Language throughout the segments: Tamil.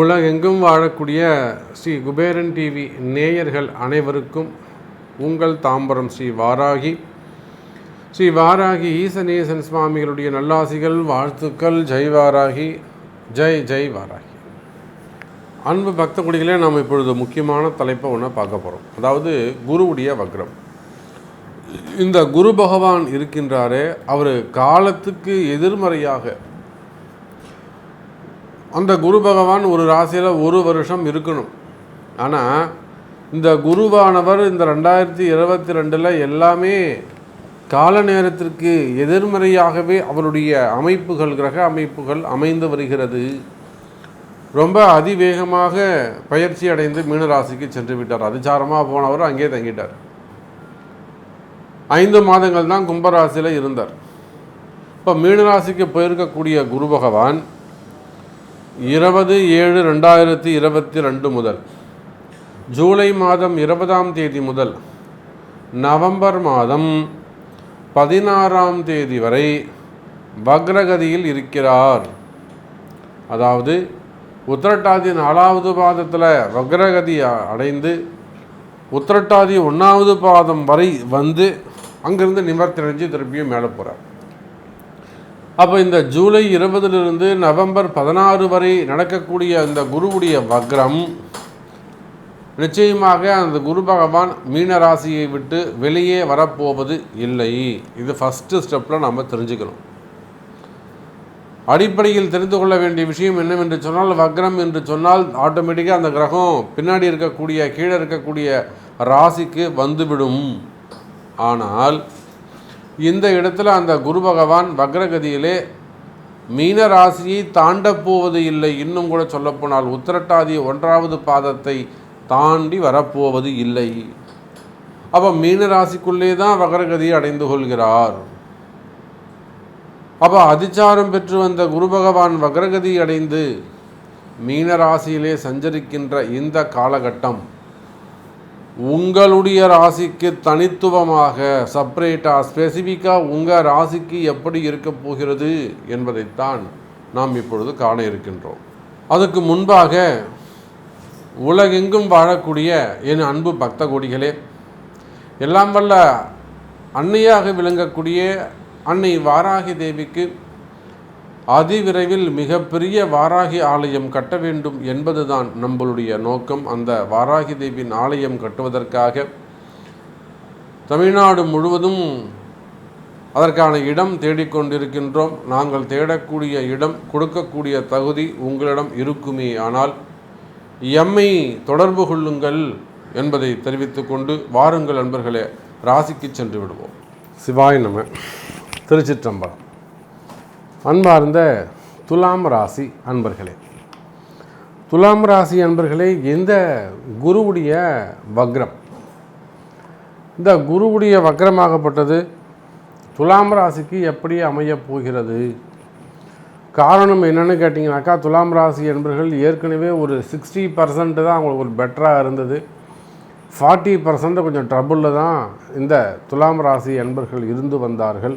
உலகெங்கும் வாழக்கூடிய ஸ்ரீ குபேரன் டிவி நேயர்கள் அனைவருக்கும் உங்கள் தாம்பரம் ஸ்ரீ வாராகி. ஸ்ரீ வாராகி ஈசநேசன் சுவாமிகளுடைய நல்லாசிகள் வாழ்த்துக்கள் ஜெய் வாராகி ஜெய் ஜெய் வாராகி. அன்பு பக்த குடிகளே நாம் இப்பொழுது முக்கியமான தலைப்பை ஒன்று பார்க்க போகிறோம் அதாவது குருவுடைய வக்ரம். இந்த குரு பகவான் இருக்கின்றாரே அவர் காலத்துக்கு எதிர்மறையாக. அந்த குரு பகவான் ஒரு ராசியில் ஒரு வருஷம் இருக்கணும். ஆனால் இந்த குருவானவர் இந்த ரெண்டாயிரத்தி இருபத்தி ரெண்டில் எல்லாமே கால நேரத்திற்கு எதிர்மறையாகவே அவருடைய அமைப்புகள் கிரக அமைப்புகள் அமைந்து வருகிறது. ரொம்ப அதிவேகமாக பயிற்சி அடைந்து மீனராசிக்கு சென்று விட்டார். அதிசாரமாக போனவர் அங்கே தங்கிட்டார். ஐந்து மாதங்கள் தான் கும்பராசியில் இருந்தார். இப்போ மீனராசிக்கு போயிருக்கக்கூடிய குரு பகவான் இருபது ஏழு ரெண்டாயிரத்தி இருபத்தி ரெண்டு முதல் ஜூலை மாதம் இருபதாம் தேதி முதல் நவம்பர் மாதம் பதினாறாம் தேதி வரை வக்ரகதியில் இருக்கிறார். அதாவது உத்திரட்டாதி நாலாவது பாதத்தில் வக்ரகதி அடைந்து உத்திரட்டாதி ஒன்றாவது பாதம் வரை வந்து அங்கிருந்து நிவர்த்தி அடைஞ்சு திருப்பியும் மேலே போகிறார் அப்போ இந்த ஜூலை இருபதிலிருந்து நவம்பர் பதினாறு வரை நடக்கக்கூடிய அந்த குருவுடைய வக்ரம் நிச்சயமாக அந்த குரு பகவான் மீன ராசியை விட்டு வெளியே வரப்போவது இல்லை. இது ஃபஸ்ட்டு ஸ்டெப்பில் நம்ம தெரிஞ்சுக்கணும். அடிப்படையில் தெரிந்து கொள்ள வேண்டிய விஷயம் என்னவென்று சொன்னால் வக்ரம் என்று சொன்னால் ஆட்டோமேட்டிக்காக அந்த கிரகம் பின்னாடி இருக்கக்கூடிய கீழே இருக்கக்கூடிய ராசிக்கு வந்துவிடும். ஆனால் இந்த இடத்துல அந்த குரு பகவான் வக்ரகதியிலே மீன ராசியை தாண்டப் போவது இல்லை. இன்னும் கூட சொல்லப்போனால் உத்திரட்டாதி ஒன்றாவது பாதத்தை தாண்டி வரப்போவது இல்லை. அப்போ மீன ராசிக்குள்ளே தான் வக்ரகதியை அடைந்து கொள்கிறார். அப்போ அதிச்சாரம் பெற்று வந்த குரு பகவான் வக்ரகதி அடைந்து மீன ராசியிலே சஞ்சரிக்கின்ற இந்த காலகட்டம் உங்களுடைய ராசிக்கு தனித்துவமாக செப்பரேட்டாக ஸ்பெசிஃபிக்காக உங்கள் ராசிக்கு எப்படி இருக்க போகிறது என்பதைத்தான் நாம் இப்பொழுது காண இருக்கின்றோம். அதுக்கு முன்பாக உலகெங்கும் வாழக்கூடிய என் அன்பு பக்த கொடிகளே எல்லாம் வல்ல அன்னையாக விளங்கக்கூடிய அன்னை வாராகி தேவிக்கு அதிவிரைவில் மிகப்பெரிய வாராகி ஆலயம் கட்ட வேண்டும் என்பதுதான் நம்மளுடைய நோக்கம். அந்த வாராகி தேவியின் ஆலயம் கட்டுவதற்காக தமிழ்நாடு முழுவதும் அதற்கான இடம் தேடிக்கொண்டிருக்கின்றோம். நாங்கள் தேடக்கூடிய இடம் கொடுக்கக்கூடிய தகுதி உங்களிடம் இருக்குமே. ஆனால் எம்மை தொடர்பு கொள்ளுங்கள் என்பதை தெரிவித்துக்கொண்டு வாருங்கள் நண்பர்களே ராசிக்கு சென்று விடுவோம். சிவாய் நம திருச்சிற்றம்பலம். அன்பார்ந்த துலாம் ராசி அன்பர்களே. துலாம் ராசி அன்பர்களே இந்த குருவுடைய வக்ரம். இந்த குருவுடைய வக்ரமாகப்பட்டது துலாம் ராசிக்கு எப்படி அமையப் போகிறது? காரணம் என்னென்னு கேட்டிங்கனாக்கா துலாம் ராசி என்பர்கள் ஏற்கனவே ஒரு சிக்ஸ்டி பர்சன்ட் தான் அவங்களுக்கு ஒரு பெட்டராக இருந்தது. ஃபார்ட்டி பர்சன்ட் கொஞ்சம் ட்ரபுளில் தான் இந்த துலாம் ராசி என்பர்கள் இருந்து வந்தார்கள்.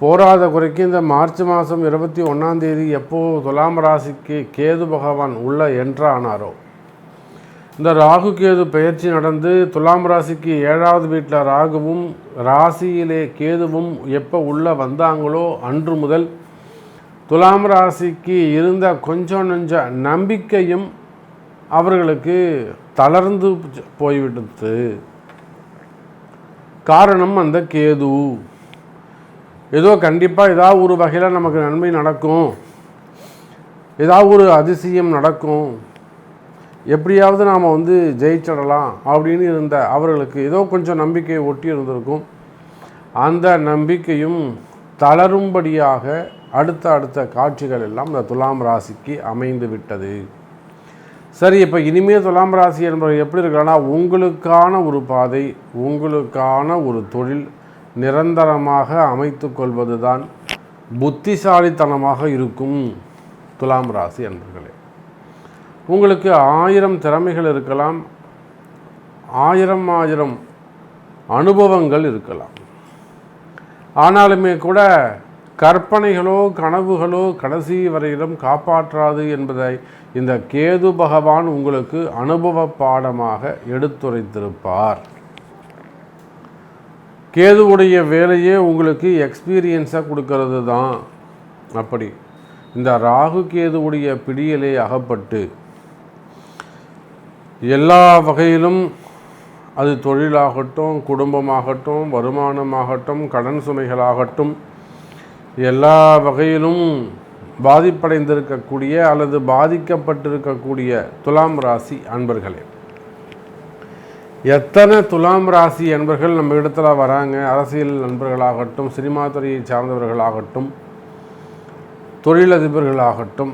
போராத குறைக்கு இந்த மார்ச் மாதம் இருபத்தி ஒன்றாம் தேதி எப்போ துலாம் ராசிக்கு கேது பகவான் உள்ள என்றானாரோ? இந்த ராகு கேது பயிற்சி நடந்து துலாம் ராசிக்கு ஏழாவது வீட்டில் ராகுவும் ராசியிலே கேதுவும் எப்போ உள்ளே வந்தாங்களோ அன்று முதல் துலாம் ராசிக்கு இருந்த கொஞ்சம் நெஞ்ச நம்பிக்கையும் அவர்களுக்கு தளர்ந்து போய்விட்டது. காரணம் அந்த கேது. ஏதோ கண்டிப்பாக ஏதாவது ஒரு வகையில் நமக்கு நன்மை நடக்கும். ஏதாவது ஒரு அதிசயம் நடக்கும். எப்படியாவது நாம் வந்து ஜெயிச்சிடலாம் அப்படின்னு இருந்த அவர்களுக்கு ஏதோ கொஞ்சம் நம்பிக்கையை ஒட்டி இருந்திருக்கும். அந்த நம்பிக்கையும் தளரும்படியாக அடுத்த அடுத்த காட்சிகள் எல்லாம் இந்த துலாம் ராசிக்கு அமைந்து விட்டது. சரி இப்போ இனிமேல் துலாம் ராசி என்பவர் எப்படி இருக்கான்னா உங்களுக்கான ஒரு பாதை உங்களுக்கான ஒரு தொழில் நிரந்தரமாக அமைத்து கொள்வதுதான் புத்திசாலித்தனமாக இருக்கும் துலாம் ராசி என்பர்களே உங்களுக்கு ஆயிரம் திறமைகள் இருக்கலாம் ஆயிரம் ஆயிரம் அனுபவங்கள் இருக்கலாம். ஆனாலுமே கூட கற்பனைகளோ கனவுகளோ கடைசி வரையிலும் காப்பாற்றாது என்பதை இந்த கேது பகவான் உங்களுக்கு அனுபவ பாடமாக எடுத்துரைத்திருப்பார். கேதுவுடைய வேலையே உங்களுக்கு எக்ஸ்பீரியன்ஸாக கொடுக்கறது தான் அப்படி. இந்த ராகு கேதுவுடைய பிடியிலே அகப்பட்டு எல்லா வகையிலும் அது தொழிலாகட்டும் குடும்பமாகட்டும் வருமானமாகட்டும் கடன் சுமைகளாகட்டும் எல்லா வகையிலும் பாதிப்படைந்திருக்கக்கூடிய அல்லது பாதிக்கப்பட்டிருக்கக்கூடிய துலாம் ராசி அன்பர்களே. எத்தனை துலாம் ராசி என்பர்கள் நம்ம இடத்துல வராங்க? அரசியல் நண்பர்களாகட்டும் சினிமா துறையை சார்ந்தவர்களாகட்டும் தொழிலதிபர்களாகட்டும்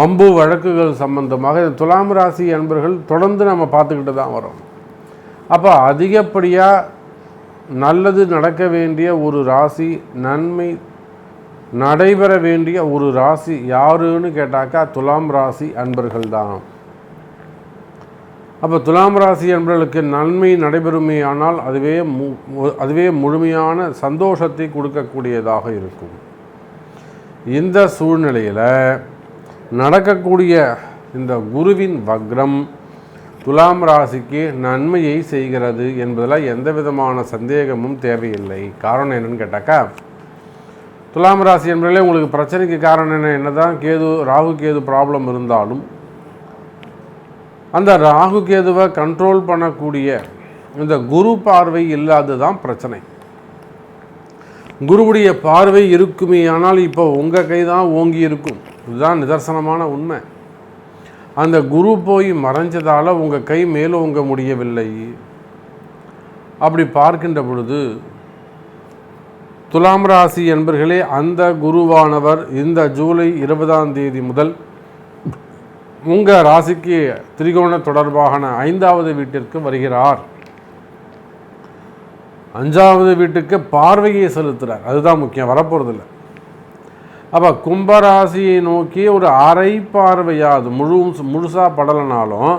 மம்பு வழக்குகள் சம்பந்தமாக இந்த துலாம் ராசி அன்பர்கள் தொடர்ந்து நம்ம பார்த்துக்கிட்டு தான் வரோம். அப்போ அதிகப்படியாக நல்லது நடக்க வேண்டிய ஒரு ராசி நன்மை நடைபெற வேண்டிய ஒரு ராசி யாருன்னு கேட்டாக்கா துலாம் ராசி அன்பர்கள் தான். அப்போ துலாம் ராசி என்பவர்களுக்கு நன்மை நடைபெறுமே ஆனால் அதுவே மு அதுவே முழுமையான சந்தோஷத்தை கொடுக்கக்கூடியதாக இருக்கும். இந்த சூழ்நிலையில் நடக்கக்கூடிய இந்த குருவின் வக்ரம் துலாம் ராசிக்கு நன்மையை செய்கிறது என்பதில் எந்த விதமான சந்தேகமும் தேவையில்லை. காரணம் என்னன்னு கேட்டாக்கா துலாம் ராசி என்பதிலே உங்களுக்கு பிரச்சனைக்கு காரணம் என்ன? என்னதான் கேது ராகு கேது ப்ராப்ளம் இருந்தாலும் அந்த ராகு கேதுவை கண்ட்ரோல் பண்ணக்கூடிய இந்த குரு பார்வை இல்லாது தான் பிரச்சனை. குருவுடைய பார்வை இருக்குமே ஆனால் இப்போ உங்கள் கை தான் ஓங்கி இருக்கும். இதுதான் நிதர்சனமான உண்மை. அந்த குரு போய் மறைஞ்சதால் உங்கள் கை மேலோங்க முடியவில்லை. அப்படி பார்க்கின்ற பொழுது துலாம் ராசி என்பர்களே அந்த குருவானவர் இந்த ஜூலை இருபதாம் தேதி முதல் உங்கள் ராசிக்கு திரிகோண தொடர்பான ஐந்தாவது வீட்டிற்கு வருகிறார். அஞ்சாவது வீட்டுக்கு பார்வையை செலுத்துகிறார் அதுதான் முக்கியம் வரப்போகிறதில்ல அப்போ கும்பராசியை நோக்கி ஒரு அரை பார்வையாது முழு முழுசாக படலைனாலும்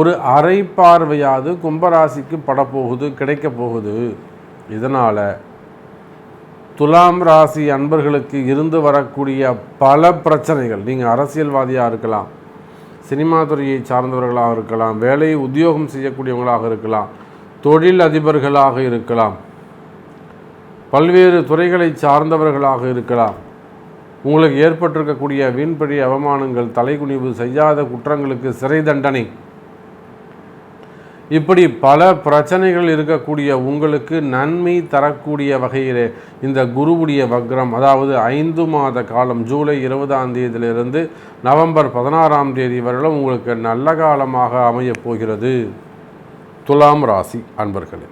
ஒரு அரை பார்வையாது கும்பராசிக்கு படப்போகுது கிடைக்க போகுது. இதனால் துலாம் ராசி அன்பர்களுக்கு இருந்து வரக்கூடிய பல பிரச்சனைகள் நீங்கள் அரசியல்வாதியாக இருக்கலாம் சினிமா துறையை சார்ந்தவர்களாக இருக்கலாம் வேலை உத்தியோகம் செய்யக்கூடியவங்களாக இருக்கலாம் தொழில் அதிபர்களாக இருக்கலாம் பல்வேறு துறைகளை சார்ந்தவர்களாக இருக்கலாம். உங்களுக்கு ஏற்பட்டிருக்கக்கூடிய வீண்படி அவமானங்கள் தலைகுனிவு செய்யாத குற்றங்களுக்கு சிறை தண்டனை. இப்படி பல பிரச்சனைகள் இருக்கக்கூடிய உங்களுக்கு நன்மை தரக்கூடிய வகையிலே இந்த குருவுடைய வக்ரம் அதாவது ஐந்து மாத காலம் ஜூலை இருபதாம் தேதியிலிருந்து நவம்பர் பதினாறாம் தேதி வரையிலும் உங்களுக்கு நல்ல காலமாக அமையப் போகிறது. துலாம் ராசி அன்பர்களே.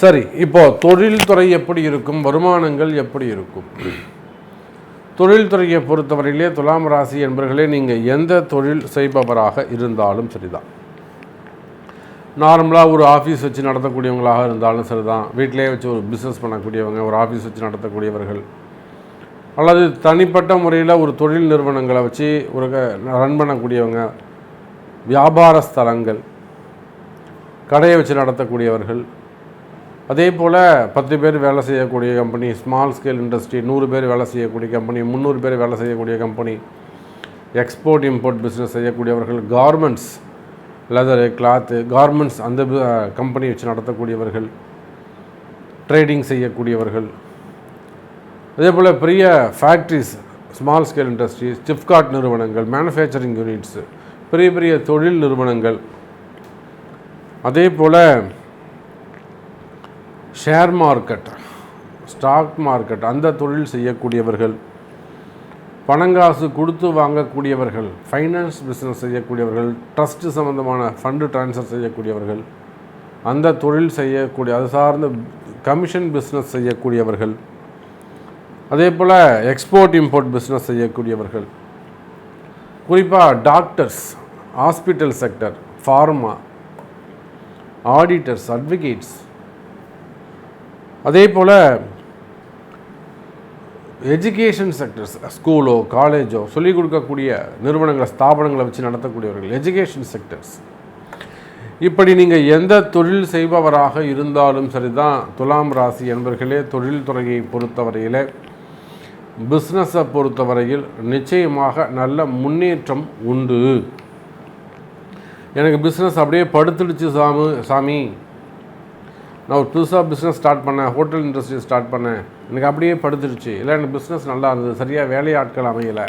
சரி இப்போ தொழில்துறை எப்படி இருக்கும்? வருமானங்கள் எப்படி இருக்கும்? தொழில்துறையை பொறுத்தவரையிலே துலாம் ராசி என்பர்களே நீங்கள் எந்த தொழில் செய்பவராக இருந்தாலும் சரிதான். நார்மலாக ஒரு ஆஃபீஸ் வச்சு நடத்தக்கூடியவங்களாக இருந்தாலும் சரி தான் வீட்டிலே வச்சு ஒரு பிஸ்னஸ் பண்ணக்கூடியவங்க ஒரு ஆஃபீஸ் வச்சு நடத்தக்கூடியவர்கள். அல்லது தனிப்பட்ட முறையில் ஒரு தொழில் நிறுவனங்களை வச்சு ஒரு ரன் பண்ணக்கூடியவங்க வியாபார ஸ்தலங்கள் கடையை வச்சு நடத்தக்கூடியவர்கள். அதே போல் பத்து பேர் வேலை செய்யக்கூடிய கம்பெனி ஸ்மால் ஸ்கேல் இண்டஸ்ட்ரி நூறு பேர் வேலை செய்யக்கூடிய கம்பெனி முந்நூறு பேர் வேலை செய்யக்கூடிய கம்பெனி எக்ஸ்போர்ட் இம்போர்ட் பிஸ்னஸ் செய்யக்கூடியவர்கள் கார்மெண்ட்ஸ் லெதரு கிளாத்து கார்மெண்ட்ஸ் அந்த uh, கம்பெனி வச்சு நடத்தக்கூடியவர்கள் ட்ரேடிங் செய்யக்கூடியவர்கள். அதே போல் பெரிய factories small scale industries SIPCOT நிறுவனங்கள் மேனுஃபேக்சரிங் யூனிட்ஸு பெரிய பெரிய தொழில் நிறுவனங்கள். அதே போல் ஷேர் மார்க்கெட் ஸ்டாக் மார்க்கெட் அந்த தொழில் செய்யக்கூடியவர்கள். பணங்காசு கொடுத்து வாங்கக்கூடியவர்கள் ஃபைனான்ஸ் பிஸ்னஸ் செய்யக்கூடியவர்கள் ட்ரஸ்ட்டு சம்மந்தமான ஃபண்டு ட்ரான்ஸ்ஃபர் செய்யக்கூடியவர்கள் அந்த தொழில் செய்யக்கூடிய அது சார்ந்த கமிஷன் பிஸ்னஸ் செய்யக்கூடியவர்கள் அதே போல் எக்ஸ்போர்ட் இம்போர்ட் பிஸ்னஸ் செய்யக்கூடியவர்கள். குறிப்பாக doctors hospital sector pharma auditors advocates அதே போல் எஜுகேஷன் செக்டர்ஸ் ஸ்கூலோ காலேஜோ சொல்லிக் கொடுக்கக்கூடிய நிறுவனங்களை ஸ்தாபனங்களை வச்சு நடத்தக்கூடியவர்கள் எஜுகேஷன் செக்டர்ஸ் இப்படி நீங்கள் எந்த தொழில் செய்பவராக இருந்தாலும் சரிதான் துலாம் ராசி என்பர்களே தொழில் துறையை பொறுத்தவரையில் பிஸ்னஸை பொறுத்தவரையில் நிச்சயமாக நல்ல முன்னேற்றம் உண்டு. எனக்கு பிஸ்னஸ் அப்படியே படுத்துடுச்சு சாமு சாமி. நான் ஒரு புதுசாக பிஸ்னஸ் ஸ்டார்ட் பண்ணேன் ஹோட்டல் இண்டஸ்ட்ரி ஸ்டார்ட் பண்ணேன் எனக்கு அப்படியே படுத்துருச்சு. இல்லை எனக்கு பிஸ்னஸ் நல்லா இருந்தது. சரியாக வேலையாட்கள் அமையலை.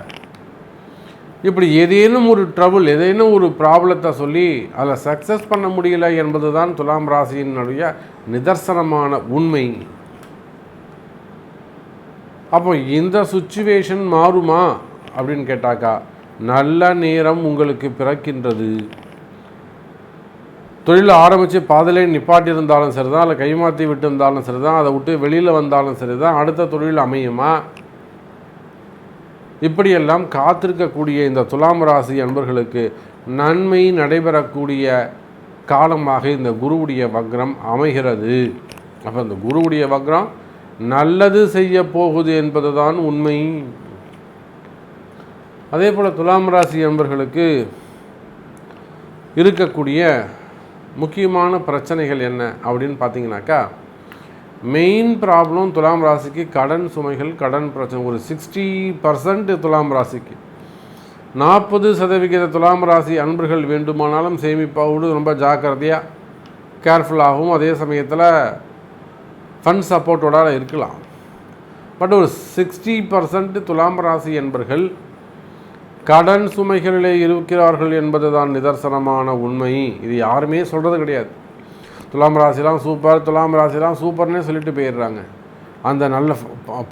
இப்படி ஏதேனும் ஒரு ட்ரபுள் ஏதேனும் ஒரு ப்ராப்ளத்தை சொல்லி அதில் சக்ஸஸ் பண்ண முடியல என்பது தான் துலாம் ராசியினுடைய நிதர்சனமான உண்மை. அப்போ இந்த சுச்சுவேஷன் மாறுமா? அப்படின்னு கேட்டாக்கா நல்ல நேரம் உங்களுக்கு பிறக்கின்றது. தொழில் ஆரம்பித்து பாதிலே நிப்பாட்டியிருந்தாலும் சரி தான் இல்லை கைமாற்றி விட்டு இருந்தாலும் சரி தான் அதை விட்டு வெளியில் வந்தாலும் சரி தான் அடுத்த தொழில் அமையுமா? இப்படியெல்லாம் காத்திருக்கக்கூடிய இந்த துலாம் ராசி அன்பர்களுக்கு நன்மை நடைபெறக்கூடிய காலமாக இந்த குருவுடைய வக்ரம் அமைகிறது. அப்போ இந்த குருவுடைய வக்ரம் நல்லது செய்ய போகுது என்பது தான் உண்மை. அதே போல் துலாம் ராசி அன்பர்களுக்கு இருக்கக்கூடிய முக்கியமான பிரச்சனைகள் என்ன அப்படின்னு பார்த்தீங்கன்னாக்கா மெயின் ப்ராப்ளம் துலாம் ராசிக்கு கடன் சுமைகள் கடன் பிரச்சனை. ஒரு சிக்ஸ்டி பர்சன்ட் துலாம் ராசிக்கு. நாற்பது சதவிகித துலாம் ராசி அன்பர்கள் வேண்டுமானாலும் சேமிப்பாவோடு ரொம்ப ஜாக்கிரதையாக கேர்ஃபுல்லாகவும் அதே சமயத்தில் ஃபண்ட் சப்போர்ட்டோட இருக்கலாம். பட் ஒரு சிக்ஸ்டி பர்சன்ட் துலாம் ராசி என்பர்கள் கடன் சுமைகளிலே இருக்கிறார்கள் என்பது தான் நிதர்சனமான உண்மை. இது யாருமே சொல்கிறது கிடையாது. துலாம் ராசிலாம் சூப்பர் துலாம் ராசிலாம் சூப்பர்னே சொல்லிட்டு போயிடுறாங்க. அந்த நல்ல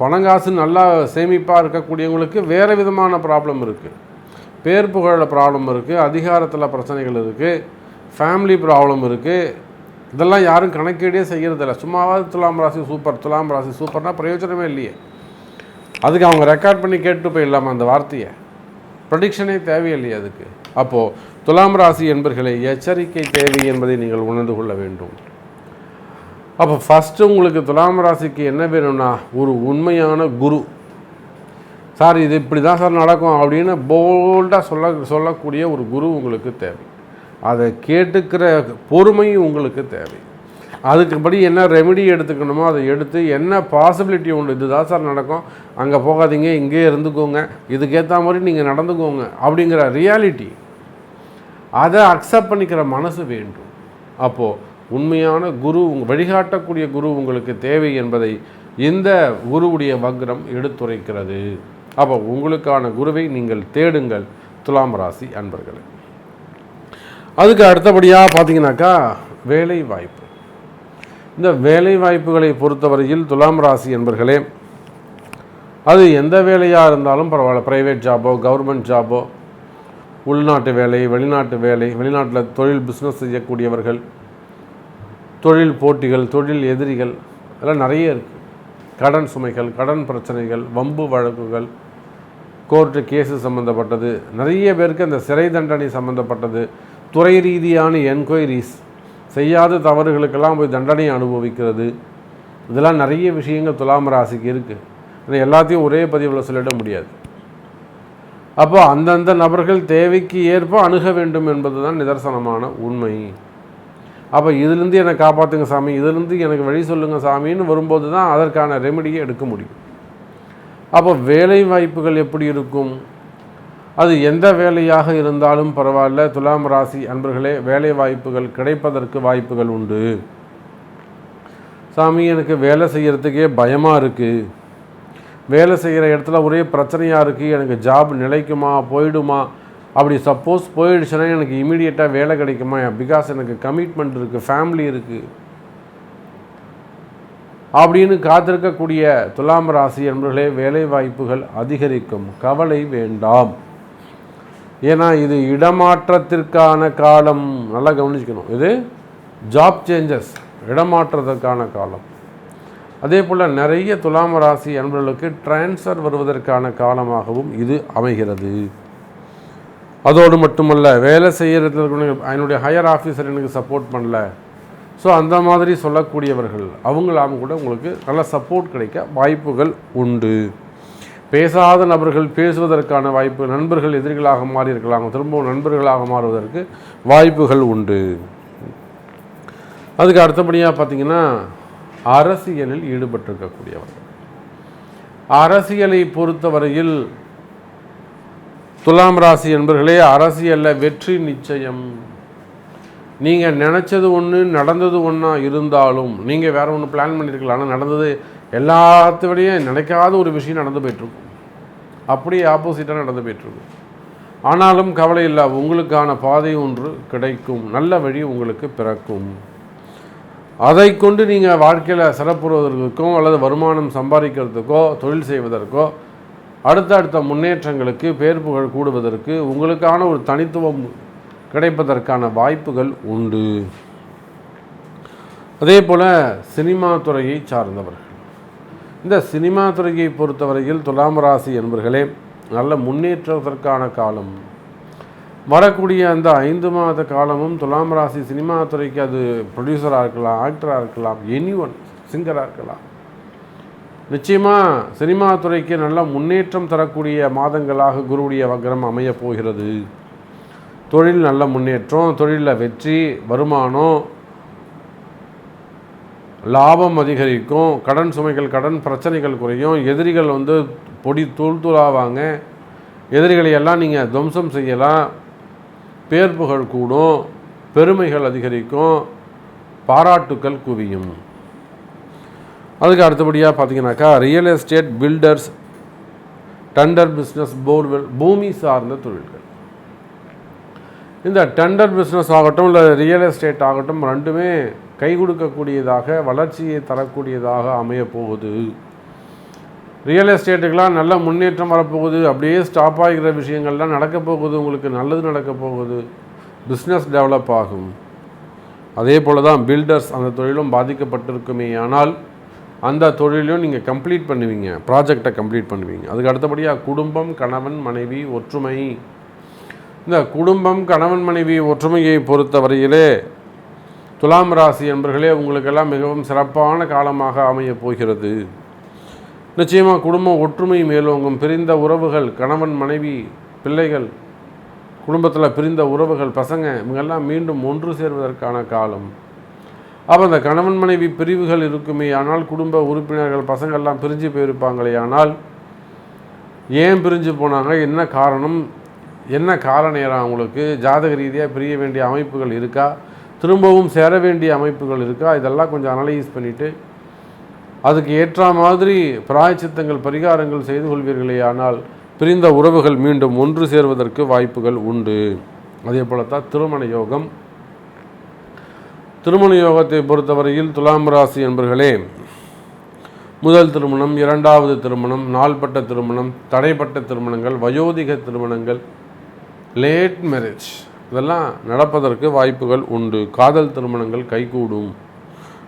பணங்காசு நல்லா சேமிப்பாக இருக்கக்கூடியவங்களுக்கு வேறு விதமான ப்ராப்ளம் இருக்குது பேர் புகழில் ப்ராப்ளம் இருக்குது அதிகாரத்தில் பிரச்சனைகள் இருக்குது ஃபேமிலி ப்ராப்ளம் இருக்குது இதெல்லாம் யாரும் கணக்கீடே செய்கிறதில்ல சும்மாவது துலாம் ராசி சூப்பர் துலாம் ராசி சூப்பர்னால் பிரயோஜனமே இல்லையே. அதுக்கு அவங்க ரெக்கார்ட் பண்ணி கேட்டு போயிடலாமா அந்த வார்த்தையை? ப்ரொடிக்ஷனே தேவையில்லை அதுக்கு. அப்போது துலாம் ராசி என்பர்களை எச்சரிக்கை தேவை என்பதை நீங்கள் உணர்ந்து கொள்ள வேண்டும். அப்போ ஃபஸ்ட்டு உங்களுக்கு துலாம் ராசிக்கு என்ன வேணும்னா ஒரு உண்மையான குரு. சார் இது இப்படி தான் சார் நடக்கும் அப்படின்னு போல்டாக சொல்ல சொல்லக்கூடிய ஒரு குரு உங்களுக்கு தேவை. அதை கேட்டுக்கிற பொறுமையும் உங்களுக்கு தேவை. அதுக்குபடி என்ன ரெமெடி எடுத்துக்கணுமோ அதை எடுத்து என்ன பாசிபிலிட்டி உண்டு? இதுதான் சார் நடக்கும். அங்கே போகாதீங்க இங்கேயே இருந்துக்கோங்க. இதுக்கேற்ற மாதிரி நீங்கள் நடந்துக்கோங்க அப்படிங்கிற ரியாலிட்டி அதை அக்செப்ட் பண்ணிக்கிற மனசு வேண்டும். அப்போது உண்மையான குரு வழிகாட்டக்கூடிய குரு உங்களுக்கு தேவை என்பதை இந்த குருவுடைய வக்ரம் எடுத்துரைக்கிறது. அப்போ உங்களுக்கான குருவை நீங்கள் தேடுங்கள் துலாம் ராசி அன்பர்களே. அதுக்கு அடுத்தபடியாக பார்த்தீங்கன்னாக்கா வேலை வாய்ப்பு இந்த வேலை வாய்ப்புகளை பொறுத்தவரையில் துலாம் ராசி என்பர்களே அது எந்த வேலையாக இருந்தாலும் பரவாயில்ல. ப்ரைவேட் ஜாபோ கவர்மெண்ட் ஜாபோ உள்நாட்டு வேலை வெளிநாட்டு வேலை வெளிநாட்டில் தொழில் பிஸ்னஸ் செய்யக்கூடியவர்கள் தொழில் போட்டிகள் தொழில் எதிரிகள் அதெல்லாம் நிறைய இருக்குது கடன் சுமைகள் கடன் பிரச்சனைகள் வம்பு வழக்குகள் கோர்ட்டு கேஸு சம்மந்தப்பட்டது நிறைய பேருக்கு அந்த சிறை தண்டனை சம்மந்தப்பட்டது துறை ரீதியான என்கொயரிஸ் செய்யாத தவறுகளுக்கெல்லாம் போய் தண்டனை அனுபவிக்கிறது. இதெல்லாம் நிறைய விஷயங்கள் துலாம் ராசிக்கு இருக்குது எல்லாத்தையும் ஒரே பதிவில் சொல்லிட முடியாது. அப்போ அந்தந்த நபர்கள் தேவைக்கு ஏற்ப அணுக வேண்டும் என்பது தான் நிதர்சனமான உண்மை. அப்போ இதுலேருந்து என்னை காப்பாற்றுங்க சாமி இதுலேருந்து எனக்கு வழி சொல்லுங்கள் சாமின்னு வரும்போது தான் அதற்கான ரெமெடியை எடுக்க முடியும். அப்போ வேலை வாய்ப்புகள் எப்படி இருக்கும்? அது எந்த வேலையாக இருந்தாலும் பரவாயில்ல. துலாம் ராசி அன்பர்களே வேலை வாய்ப்புகள் கிடைப்பதற்கு வாய்ப்புகள் உண்டு. சாமி எனக்கு வேலை செய்கிறதுக்கே பயமாக இருக்குது வேலை செய்கிற இடத்துல ஒரே பிரச்சனையாக இருக்குது எனக்கு ஜாப் நிலைக்குமா போயிடுமா? அப்படி சப்போஸ் போயிடுச்சுன்னா எனக்கு இமீடியட்டாக வேலை கிடைக்குமா? பிகாஸ் எனக்கு கமிட்மெண்ட் இருக்குது ஃபேமிலி இருக்குது அப்படின்னு காத்திருக்கக்கூடிய துலாம் ராசி என்பர்களே வேலை வாய்ப்புகள் அதிகரிக்கும். கவலை வேண்டாம். ஏன்னா இது இடமாற்றத்திற்கான காலம். நல்லா கவனிச்சுக்கணும். இது ஜாப் சேஞ்சஸ் இடமாற்றத்திற்கான காலம். அதே போல் நிறைய துலாம ராசி அன்பர்களுக்கு டிரான்ஸ்ஃபர் வருவதற்கான காலமாகவும் இது அமைகிறது. அதோடு மட்டுமல்ல வேலை செய்கிறதுக்கு என்னுடைய ஹையர் ஆஃபீஸர் எனக்கு சப்போர்ட் பண்ணல. ஸோ அந்த மாதிரி சொல்லக்கூடியவர்கள் அவங்களாம் கூட உங்களுக்கு நல்ல சப்போர்ட் கிடைக்க வாய்ப்புகள் உண்டு. பேசாத நபர்கள் பேசுவதற்கான வாய்ப்பு நண்பர்கள் எதிரிகளாக மாறி இருக்கலாம் திரும்பவும் நண்பர்களாக மாறுவதற்கு வாய்ப்புகள் உண்டு. அதுக்கு அடுத்தபடியாக பார்த்தீங்கன்னா அரசியலில் ஈடுபட்டிருக்கக்கூடியவர்கள். அரசியலை பொறுத்தவரையில் துலாம் ராசி என்பர்களே அரசியலில் வெற்றி நிச்சயம். நீங்கள் நினச்சது ஒன்று நடந்தது ஒன்றா இருந்தாலும் நீங்கள் வேற ஒன்று பிளான் பண்ணியிருக்கலாம் ஆனால் நடந்தது எல்லாத்தையும் நினைக்காத ஒரு விஷயம் நடந்து போயிட்டுருக்கும். அப்படியே ஆப்போசிட்டாக நடந்து போயிட்டுருக்கும். ஆனாலும் கவலை இல்லை உங்களுக்கான பாதை ஒன்று கிடைக்கும். நல்ல வழி உங்களுக்கு பிறக்கும். அதை கொண்டு நீங்கள் வாழ்க்கையில் சிறப்புறுவதற்கோ அல்லது வருமானம் சம்பாதிக்கிறதுக்கோ தொழில் செய்வதற்கோ அடுத்தடுத்த முன்னேற்றங்களுக்கு பேர் புகழ் கூடுவதற்கு உங்களுக்கான ஒரு தனித்துவம் கிடைப்பதற்கான வாய்ப்புகள் உண்டு. அதே போல் சினிமா துறையை சார்ந்தவர்கள். இந்த சினிமா துறையை பொறுத்தவரையில் துலாம் ராசி என்பர்களே நல்ல முன்னேற்றத்திற்கான காலம். வரக்கூடிய அந்த ஐந்து மாத காலமும் துலாம் ராசி சினிமா துறைக்கு அது ப்ரொடியூசராக இருக்கலாம் ஆக்டராக இருக்கலாம் எனி ஒன் சிங்கராக இருக்கலாம். நிச்சயமாக சினிமா துறைக்கு நல்ல முன்னேற்றம் தரக்கூடிய மாதங்களாக குருவுடைய வக்ரம் அமையப் போகிறது. தொழில் நல்ல முன்னேற்றம் தொழிலில் வெற்றி வருமானம் லாபம் அதிகரிக்கும் கடன் சுமைகள் கடன் பிரச்சனைகள் குறையும் எதிரிகள் வந்து பொடி தூள் தூளாவாங்க. எதிரிகளை எல்லாம் நீங்கள் துவம்சம் செய்யலாம். பேர் புகழ் கூடும் பெருமைகள் அதிகரிக்கும் பாராட்டுக்கள் குவியும். அதுக்கு அடுத்தபடியாக பார்த்தீங்கன்னாக்கா real estate builders tender business borewell பூமி சார்ந்த தொழில்கள். இந்த டெண்டர் பிஸ்னஸ் ஆகட்டும் இல்லை ரியல் எஸ்டேட் ஆகட்டும் ரெண்டுமே கை கொடுக்கக்கூடியதாக வளர்ச்சியை தரக்கூடியதாக அமையப்போகுது. ரியல் எஸ்டேட்டுக்கெலாம் நல்ல முன்னேற்றம் வரப்போகுது. அப்படியே ஸ்டாப் ஆகிற விஷயங்கள்லாம் நடக்க போகுது. உங்களுக்கு நல்லது நடக்க போகுது. பிஸ்னஸ் டெவலப் ஆகும். அதே போல் தான் பில்டர்ஸ் அந்த தொழிலும் பாதிக்கப்பட்டிருக்குமே. ஆனால் அந்த தொழிலையும் நீங்கள் கம்ப்ளீட் பண்ணுவீங்க. ப்ராஜெக்டை கம்ப்ளீட் பண்ணுவீங்க. அதுக்கு அடுத்தபடியாக குடும்பம் கணவன் மனைவி ஒற்றுமை. இந்த குடும்பம் கணவன் மனைவி ஒற்றுமையை பொறுத்தவரையிலே துலாம் ராசி என்பர்களே உங்களுக்கெல்லாம் மிகவும் சிறப்பான காலமாக அமையப் போகிறது. நிச்சயமாக குடும்பம் ஒற்றுமை மேலோங்கும். பிரிந்த உறவுகள் கணவன் மனைவி பிள்ளைகள் குடும்பத்தில் பிரிந்த உறவுகள் பசங்க இவங்கெல்லாம் மீண்டும் ஒன்று சேர்வதற்கான காலம். அப்போ அந்த கணவன் மனைவி பிரிவுகள் இருக்குமே. ஆனால் குடும்ப உறுப்பினர்கள் பசங்கள்லாம் பிரிஞ்சு போயிருப்பாங்களே. ஆனால் ஏன் பிரிஞ்சு போனாங்க? என்ன காரணம்? என்ன கால நேரம் அவங்களுக்கு? ஜாதக ரீதியாக பிரிய வேண்டிய அமைப்புகள் இருக்கா? திரும்பவும் சேர வேண்டிய அமைப்புகள் இருக்கா? இதெல்லாம் கொஞ்சம் அனலைஸ் பண்ணிவிட்டு அதுக்கு ஏற்ற மாதிரி பிராயச்சித்தங்கள் பரிகாரங்கள் செய்து கொள்வீர்களே ஆனால் பிரிந்த உறவுகள் மீண்டும் ஒன்று சேர்வதற்கு வாய்ப்புகள் உண்டு. அதே போலத்தான் திருமண யோகம். திருமண யோகத்தை பொறுத்தவரையில் துலாம் ராசி என்பர்களே முதல் திருமணம் இரண்டாவது திருமணம் நாள்பட்ட திருமணம் தடைப்பட்ட திருமணங்கள் வயோதிக திருமணங்கள் லேட் மேரேஜ் இதெல்லாம் நடப்பதற்கு வாய்ப்புகள் உண்டு. காதல் திருமணங்கள் கைகூடும்.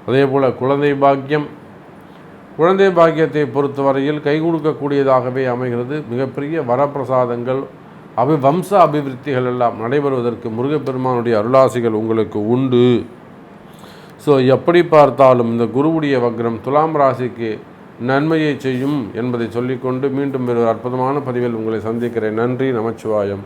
அதே போல் குழந்தை பாக்கியம். குழந்தை பாக்கியத்தை பொறுத்தவரையில் கை கொடுக்கக்கூடியதாகவே அமைகிறது. மிகப்பெரிய வரப்பிரசாதங்கள் அபி வம்ச அபிவிருத்திகள் எல்லாம் நடைபெறுவதற்கு முருகப்பெருமானுடைய அருளாசிகள் உங்களுக்கு உண்டு. ஸோ எப்படி பார்த்தாலும் இந்த குருவுடைய வக்ரம் துலாம் ராசிக்கு நன்மையை செய்யும் என்பதை சொல்லிக்கொண்டு மீண்டும் ஒரு அற்புதமான பதிவில் உங்களை சந்திக்கிறேன். நன்றி நமச்சிவாயம்.